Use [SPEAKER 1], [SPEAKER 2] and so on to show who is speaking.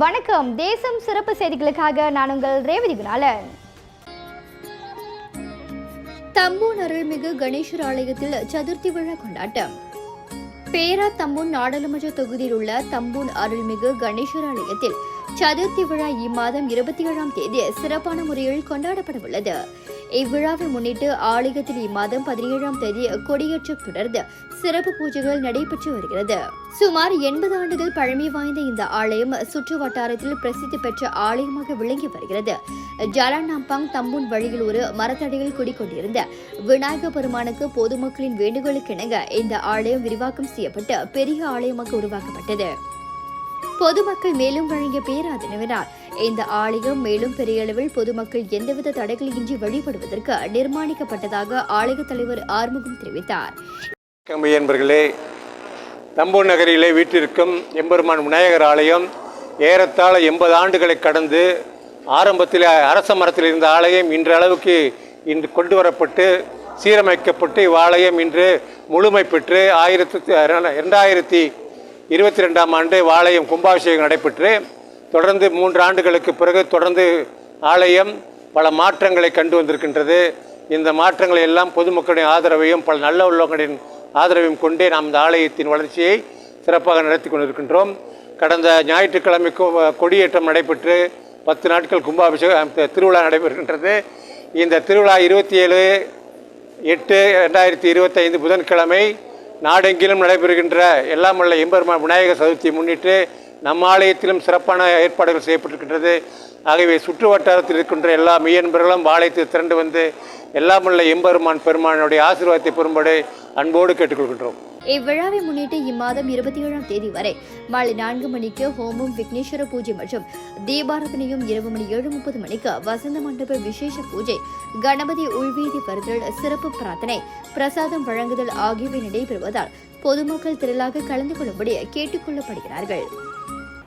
[SPEAKER 1] வணக்கம். தேசம் சிறப்பு செய்திகளுக்காக நான் உங்கள் ரேவதி குணாலன். தம்பூன் அருள்மிகு கணேசர் ஆலயத்தில் சதுர்த்தி விழா கொண்டாட்டம். பேரா தம்பூன் நாடாளுமன்ற தொகுதியில் உள்ள தம்பூன் அருள்மிகு கணேசர் ஆலயத்தில் சதுர்த்தி விழா இம்மாதம் இருபத்தி ஏழாம் தேதி சிறப்பான முறையில் கொண்டாடப்பட உள்ளது இவ்விழாவை முன்னிட்டு ஆலயத்தில் இம்மாதம் பதினேழாம் தேதி கொடியேற்றம் தொடர்ந்து சிறப்பு பூஜைகள் நடைபெற்று வருகிறது. சுமார் எண்பது ஆண்டுகள் பழமை வாய்ந்த இந்த ஆலயம் சுற்று வட்டாரத்தில் பிரசித்தி பெற்ற ஆலயமாக விளங்கி வருகிறது. ஜலானாம்பங் தம்பூன் வழியில் ஒரு மரத்தடியில் குடிக்கொண்டிருந்த விநாயக பெருமானுக்கு பொதுமக்களின் வேண்டுகோளுக்கிணங்க இந்த ஆலயம் விரிவாக்கம் செய்யப்பட்டு பெரிய ஆலயமாக உருவாக்கப்பட்டது. பொதுமக்கள் மேலும் வழங்கிய பேராதனவினால் இந்த ஆலயம் மேலும் பெரிய அளவில் பொதுமக்கள் எந்தவித தடைகளின்றி வழிபடுவதற்கு நிர்மாணிக்கப்பட்டதாக ஆலய தலைவர் ஆறுமுகம் தெரிவித்தார்.
[SPEAKER 2] என்பர்களே தம்பூர் நகரிலே வீட்டிற்கும் எம்பெருமான் விநாயகர் ஆலயம் ஏறத்தாழ எண்பது ஆண்டுகளை கடந்து ஆரம்பத்தில் அரச மரத்தில் இருந்த ஆலயம் இன்ற அளவுக்கு இன்று கொண்டு வரப்பட்டு சீரமைக்கப்பட்டு இவ்வாலயம் இன்று முழுமை பெற்று ஆயிரத்தி இரண்டாயிரத்தி இருபத்தி ரெண்டாம் ஆண்டு ஆலயம் கும்பாபிஷேகம் நடைபெற்று தொடர்ந்து மூன்று ஆண்டுகளுக்கு பிறகு தொடர்ந்து ஆலயம் பல மாற்றங்களை கண்டு வந்திருக்கின்றது. இந்த மாற்றங்களை எல்லாம் பொதுமக்களின் ஆதரவையும் பல நல்ல உள்ளவர்களின் ஆதரவையும் கொண்டே நாம் இந்த ஆலயத்தின் வளர்ச்சியை சிறப்பாக நடத்தி கொண்டிருக்கின்றோம். கடந்த ஞாயிற்றுக்கிழமை கொடியேற்றம் நடைபெற்று பத்து நாட்கள் கும்பாபிஷேகம் திருவிழா நடைபெறுகின்றது. இந்த திருவிழா இருபத்தி ஏழு எட்டு ரெண்டாயிரத்தி இருபத்தைந்து புதன்கிழமை நாடெங்கிலும் நடைபெறுகின்ற எல்லாம் உள்ள எம்பெருமான் விநாயகர் சதுர்த்தியை முன்னிட்டு நம் ஆலயத்திலும் சிறப்பான ஏற்பாடுகள் செய்யப்பட்டிருக்கின்றது. ஆகவே சுற்று வட்டாரத்தில் இருக்கின்ற எல்லா மெய்யன்பர்களும் ஆலயத்தில் திரண்டு வந்து எல்லாம் உள்ள எம்பெருமான் பெருமானுடைய ஆசீர்வாதத்தை பெறும்படி அன்போடு கேட்டுக்கொள்கின்றோம்.
[SPEAKER 1] இவ்விழாவை முன்னிட்டு இம்மாதம் இருபத்தி ஏழாம் தேதி வரை மாலை நான்கு மணிக்கு ஹோமம் விக்னேஸ்வர பூஜை மற்றும் தீபாரதனையும் இரவு மணி ஏழு முப்பது மணிக்கு வசந்த மண்டப விசேஷ பூஜை கணபதி உள்வீதி வருதல் சிறப்பு பிரார்த்தனை பிரசாதம் வழங்குதல் ஆகியவை நடைபெறுவதால் பொதுமக்கள் திரளாக கலந்து கொள்ளும்படி கேட்டுக் கொள்ளப்படுகிறார்கள்